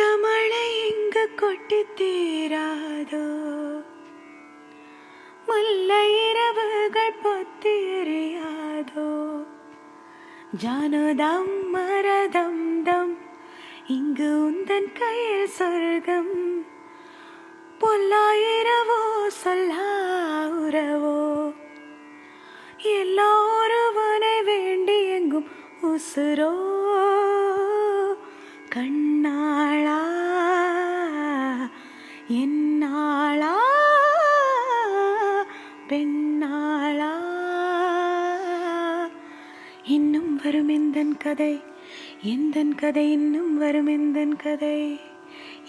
முத்தமழை எங்கு கொட்டி தீராதோ முல்லை இரவுகள் பொத்தி எறியாதோ ஜானுதம் மரதம் தம் இங்கு உந்தன் கையில் சொர்க்கம் பொல்லாயிரவோ சொல்லா உறவோ எல்லோருவனை வேண்டி எங்கும் உசுரோ கண்ணாளா என்னாளா? பெண்ணாளா? இன்னும் வரும் எந்தன் கதை? எந்தன் கதை? இன்னும் வரும் எந்தன் கதை?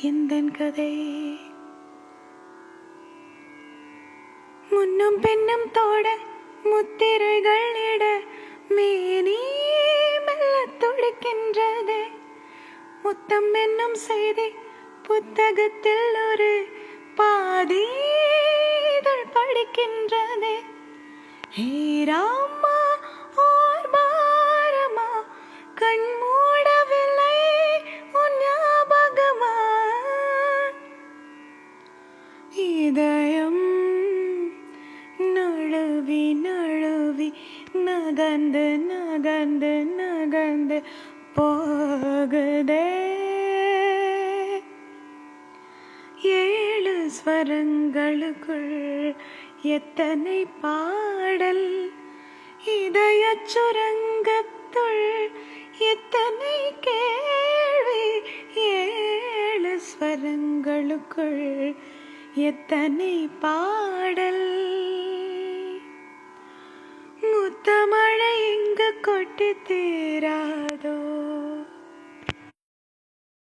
எந்தன் கதை? முன்னும் பெண்ணும் தோட முத்திரைகள் இட மேனி மெல்ல துடிக்கின்றது. முத்தம் என்னும் செய்தி புத்தகத்தில் ஒரு பாதி படிக்கின்றது ஹே ராமா ஓர் பாரமா கண் மூடவில்லை உன் ஞாபகமா? இதயம் நழுவி நழுவி நகர்ந்து நகர்ந்து நகர்ந்து போகுதே. ஸ்வரங்களுக்குள் எத்தனை பாடல் இதய சுரங்கத்துள் எத்தனை கேள்வி ஏழு ஸ்வரங்களுக்குள் எத்தனை பாடல். முத்தமழை இங்கு கொட்டி தீரா